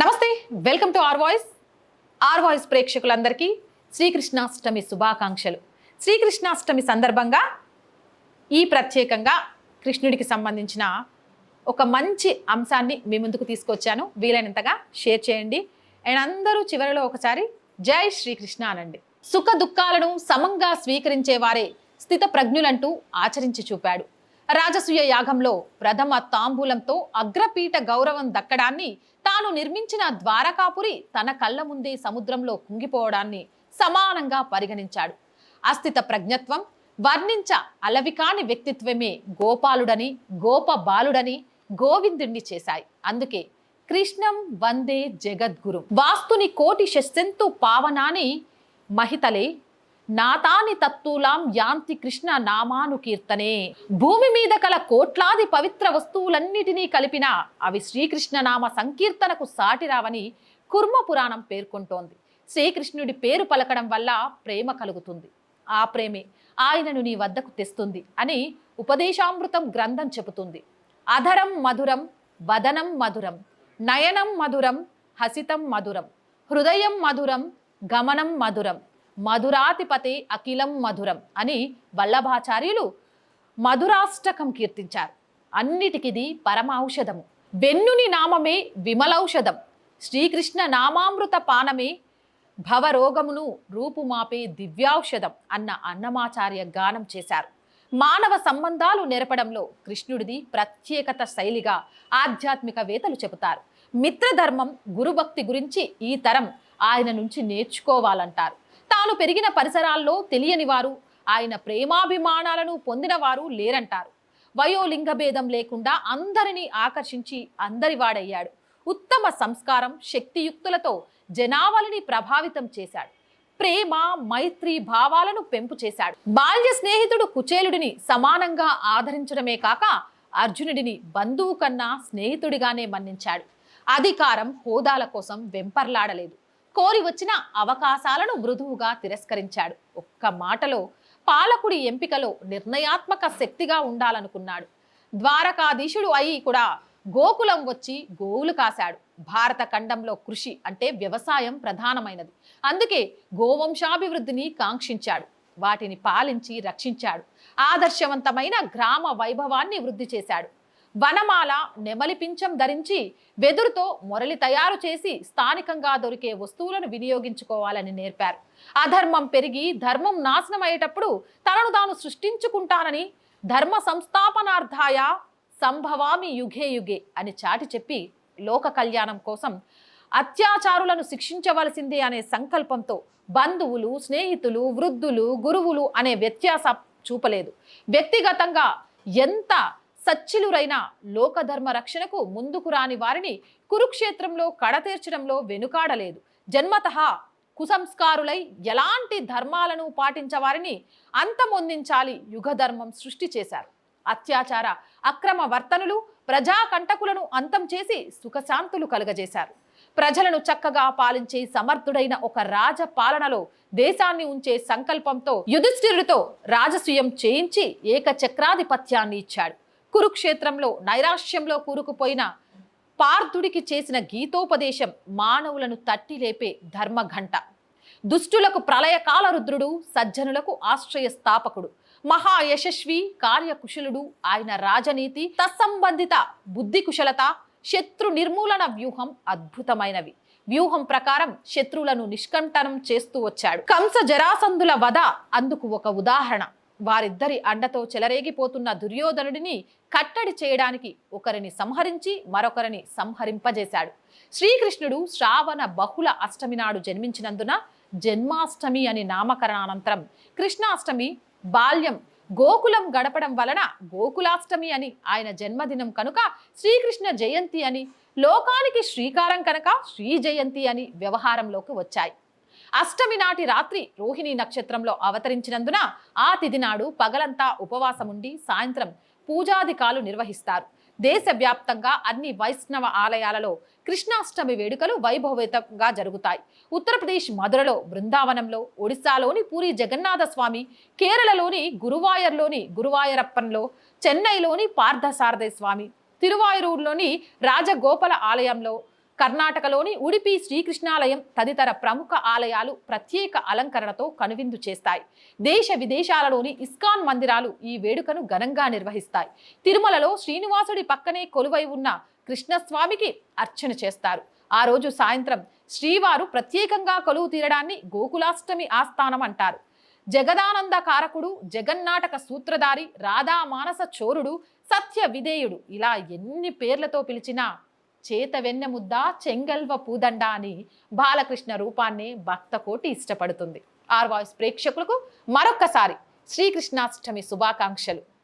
నమస్తే welcome to R voice. R voice ప్రేక్షకులందరికీ శ్రీకృష్ణాష్టమి శుభాకాంక్షలు. శ్రీకృష్ణాష్టమి సందర్భంగా ఈ ప్రత్యేకంగా కృష్ణుడికి సంబంధించిన ఒక మంచి అంశాన్ని మీ ముందుకు తీసుకొచ్చాను. వీలైనంతగా షేర్ చేయండి. అండ్ అందరూ చివరిలో ఒకసారి జై శ్రీకృష్ణ అనండి. సుఖ దుఃఖాలను సమంగా స్వీకరించే వారే స్థిత ప్రజ్ఞులంటూ ఆచరించి చూపాడు. రాజసూయ యాగంలో ప్రథమ తాంబూలంతో అగ్రపీఠ గౌరవం దక్కడాన్ని తాను నిర్మించిన ద్వారకాపురి తన కళ్ళ ముందే సముద్రంలో కుంగిపోవడాన్ని సమానంగా పరిగణించాడు. అస్థిత ప్రజ్ఞత్వం వర్ణించ అలవికాని వ్యక్తిత్వమే గోపాలుడని గోప బాలుడని గోవిందుణ్ణి చేశాయి. అందుకే కృష్ణం వందే జగద్గురు. వాస్తుని కోటి శస్యంతో పావనాని మహితలే నాతాని తత్తులాం యాంతి కృష్ణ నామాను కీర్తనే. భూమి మీద కల కోట్లాది పవిత్ర వస్తువులన్నిటినీ కలిపిన అవి శ్రీకృష్ణ నామ సంకీర్తనకు సాటిరావని కుర్మ పురాణం పేర్కొంటోంది. శ్రీకృష్ణుడి పేరు పలకడం వల్ల ప్రేమ కలుగుతుంది. ఆ ప్రేమే ఆయనను నీ వద్దకు తెస్తుంది అని ఉపదేశామృతం గ్రంథం చెబుతుంది. అధరం మధురం వదనం మధురం నయనం మధురం హసితం మధురం హృదయం మధురం గమనం మధురం మధురాధిపతే అఖిలం మధురం అని వల్లభాచార్యులు మధురాష్టకం కీర్తించారు. అన్నిటికిది పరమ ఔషధము వెన్నుని నామమే విమలౌషధం. శ్రీకృష్ణ నామామృత పానమే భవరోగమును రూపుమాపే దివ్యౌషధం అన్న అన్నమాచార్య గానం చేశారు. మానవ సంబంధాలు నెరపడంలో కృష్ణుడిది ప్రత్యేకత శైలిగా ఆధ్యాత్మిక వేతలు చెబుతారు. మిత్రధర్మం గురుభక్తి గురించి ఈ తరం ఆయన నుంచి నేర్చుకోవాలంటారు. తాను పెరిగిన పరిసరాల్లో తెలియని వారు ఆయన ప్రేమాభిమానాలను పొందిన వారు లేరంటారు. వయోలింగ భేదం లేకుండా అందరినీ ఆకర్షించి అందరి వాడయ్యాడు. ఉత్తమ సంస్కారం శక్తియుక్తులతో జనావళిని ప్రభావితం చేశాడు. ప్రేమ మైత్రి భావాలను పెంపు చేశాడు. బాల్య స్నేహితుడు కుచేలుడిని సమానంగా ఆదరించడమే కాక అర్జునుడిని బంధువు కన్నా స్నేహితుడిగానే మన్నించాడు. అధికారం హోదాల కోసం వెంపర్లాడలేదు. కోరి వచ్చిన అవకాశాలను మృదువుగా తిరస్కరించాడు. ఒక్క మాటలో పాలకుడి ఎంపికలో నిర్ణయాత్మక శక్తిగా ఉండాలనుకున్నాడు. ద్వారకాధీశుడు అయి కూడా గోకులం వచ్చి గోవులు కాశాడు. భారత ఖండంలో కృషి అంటే వ్యవసాయం ప్రధానమైనది. అందుకే గోవంశాభివృద్ధిని కాంక్షించాడు. వాటిని పాలించి రక్షించాడు. ఆదర్శవంతమైన గ్రామ వైభవాన్ని వృద్ధి చేశాడు. వనమాల నెమలి పింఛం ధరించి వెదురుతో మొరలి తయారు చేసి స్థానికంగా దొరికే వస్తువులను వినియోగించుకోవాలని నేర్పారు. అధర్మం పెరిగి ధర్మం నాశనం అయ్యేటప్పుడు తనను తాను సృష్టించుకుంటానని ధర్మ సంస్థాపనార్థాయ సంభవామి యుగే యుగే అని చాటి చెప్పి లోక కళ్యాణం కోసం అత్యాచారులను శిక్షించవలసిందే అనే సంకల్పంతో బంధువులు స్నేహితులు వృద్ధులు గురువులు అనే వ్యత్యాసం చూపలేదు. వ్యక్తిగతంగా ఎంత సచ్చిలురైన లోకధర్మ రక్షణకు ముందుకు రాని వారిని కురుక్షేత్రంలో కడతీర్చడంలో వెనుకాడలేదు. జన్మతః కుసంస్కారులై ఎలాంటి ధర్మాలను పాటించవారిని అంతమొందించాలి యుగధర్మం సృష్టి చేశారు. అత్యాచార అక్రమ వర్తనులు ప్రజాకంటకులను అంతం చేసి సుఖశాంతులు కలుగజేశారు. ప్రజలను చక్కగా పాలించే సమర్థుడైన ఒక రాజ పాలనలో దేశాన్ని ఉంచే సంకల్పంతో యుధిష్ఠిరుడితో రాజసూయం చేయించి ఏకచక్రాధిపత్యాన్ని ఇచ్చాడు. కురుక్షేత్రంలో నైరాశ్యంలో కూరుకుపోయిన పార్థుడికి చేసిన గీతోపదేశం మానవులను తట్టి లేపే ధర్మఘంట. దుష్టులకు ప్రళయకాల రుద్రుడు సజ్జనులకు ఆశ్రయ స్థాపకుడు మహా యశస్వి కార్యకుశలుడు ఆయన రాజనీతి తత్సంబంధిత బుద్ధి కుశలత శత్రు నిర్మూలన వ్యూహం అద్భుతమైనవి. వ్యూహం ప్రకారం శత్రువులను నిష్కంఠనం చేస్తూ వచ్చాడు. కంస జరాసంధుల వధ అందుకు ఒక ఉదాహరణ. వారిద్దరి అండతో చెలరేగిపోతున్న దుర్యోధనుడిని కట్టడి చేయడానికి ఒకరిని సంహరించి మరొకరిని సంహరింపజేశాడు. శ్రీకృష్ణుడు శ్రావణ బహుళ అష్టమి నాడు జన్మించినందున జన్మాష్టమి అని నామకరణానంతరం కృష్ణాష్టమి బాల్యం గోకులం గడపడం వలన గోకులాష్టమి అని ఆయన జన్మదినం కనుక శ్రీకృష్ణ జయంతి అని లోకానికి శ్రీకారం కనుక శ్రీ జయంతి అని వ్యవహారంలోకి వచ్చాయి. అష్టమి నాటి రాత్రి రోహిణి నక్షత్రంలో అవతరించినందున ఆ తిథి నాడు పగలంతా ఉపవాసముండి సాయంత్రం పూజాధికాలు నిర్వహిస్తారు. దేశవ్యాప్తంగా అన్ని వైష్ణవ ఆలయాలలో కృష్ణాష్టమి వేడుకలు వైభవేతంగా జరుగుతాయి. ఉత్తరప్రదేశ్ మధురలో బృందావనంలో ఒడిశాలోని పూరి జగన్నాథ స్వామి కేరళలోని గురువాయర్లోని గురువాయరప్పన్లో చెన్నైలోని పార్థసారథి స్వామి తిరువాయూరులోని రాజగోపాల ఆలయంలో కర్ణాటకలోని ఉడిపి శ్రీకృష్ణాలయం తదితర ప్రముఖ ఆలయాలు ప్రత్యేక అలంకరణతో కనువిందు చేస్తాయి. దేశ విదేశాలలోని ఇస్కాన్ మందిరాలు ఈ వేడుకను ఘనంగా నిర్వహిస్తాయి. తిరుమలలో శ్రీనివాసుడి పక్కనే కొలువై ఉన్న కృష్ణస్వామికి అర్చన చేస్తారు. ఆ రోజు సాయంత్రం శ్రీవారు ప్రత్యేకంగా కొలువు తీరడాన్ని గోకులాష్టమి ఆస్థానం అంటారు. జగదానంద కారకుడు జగన్నాటక సూత్రధారి రాధా మానస చోరుడు సత్య విధేయుడు ఇలా ఎన్ని పేర్లతో పిలిచినా చేత వెన్నెముద్ద చెంగల్వ పూదండ అని బాలకృష్ణ రూపాన్ని భక్తకోటి ఇష్టపడుతుంది. ఆర్ వాయిస్ ప్రేక్షకులకు మరొక్కసారి శ్రీకృష్ణాష్టమి శుభాకాంక్షలు.